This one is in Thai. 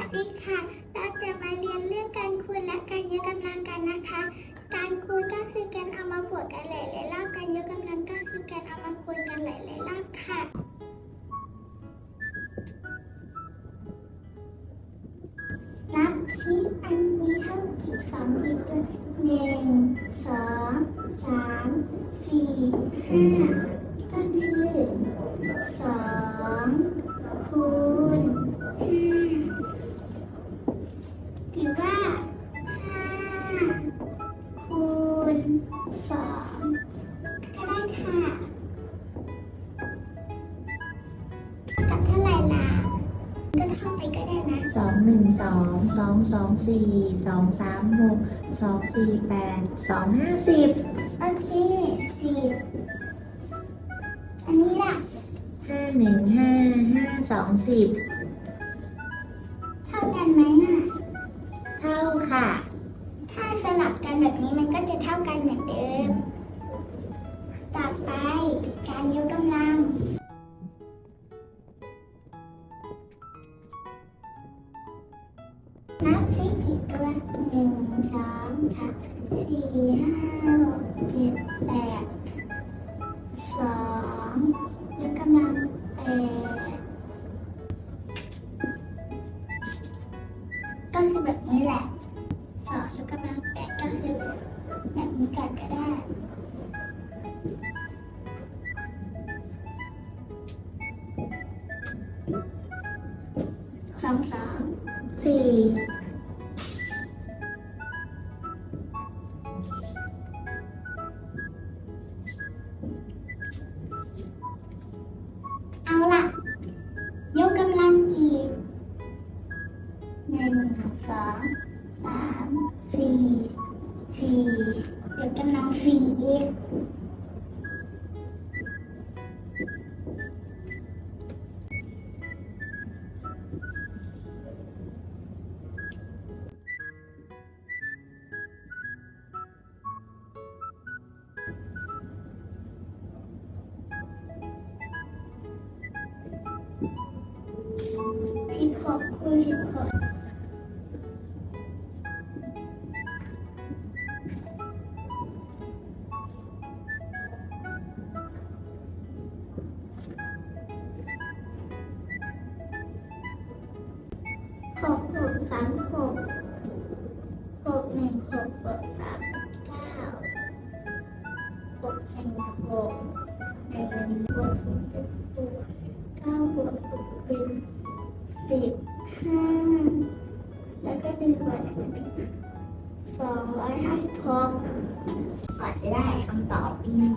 วัสดีค่ะ เราจะมาเรียนเรื่องการคูณและการยกกำลังกันนะคะ การคูณ สองก็ได้ค่ะ กับเท่าไหร่ล่ะ ก็เท่าไปก็ได้นะสองหนึ่งสองสองสองสี่สองสามหกสองสี่แปดสองห้าสิบโอเคสิบอันนี้ล่ะห้าหนึ่งห้าห้าสองสิบเท่ากันไหมอะ เท่าค่ะถ้าสลับกัน แบบนี้มันก็จะเท่ากันเหมือนเดิม ต่อไปการยกกำลัง นับซิกี่ตัวหนึ่งสองสามสี่ห้าหกเจ็ดแปดสองยกกำลังแปดก็คือแบบนี้แหละ แบบนี้ก่อนก็ได้ สองสองสี่ กำลังสี่อีกสิบหกคูณสิบหก หกหกสามหกหกหนึ่งหกหกสามเก้าหกหนึ่งหกหนึ่งหนึ่งบวกศูนย์เป็นศูนย์เก้าบวกหกเป็นสิบห้าแล้วก็หนึ่งบวกหนึ่งเป็นสองร้อยห้าสิบหกก่อนจะได้คำตอบอืม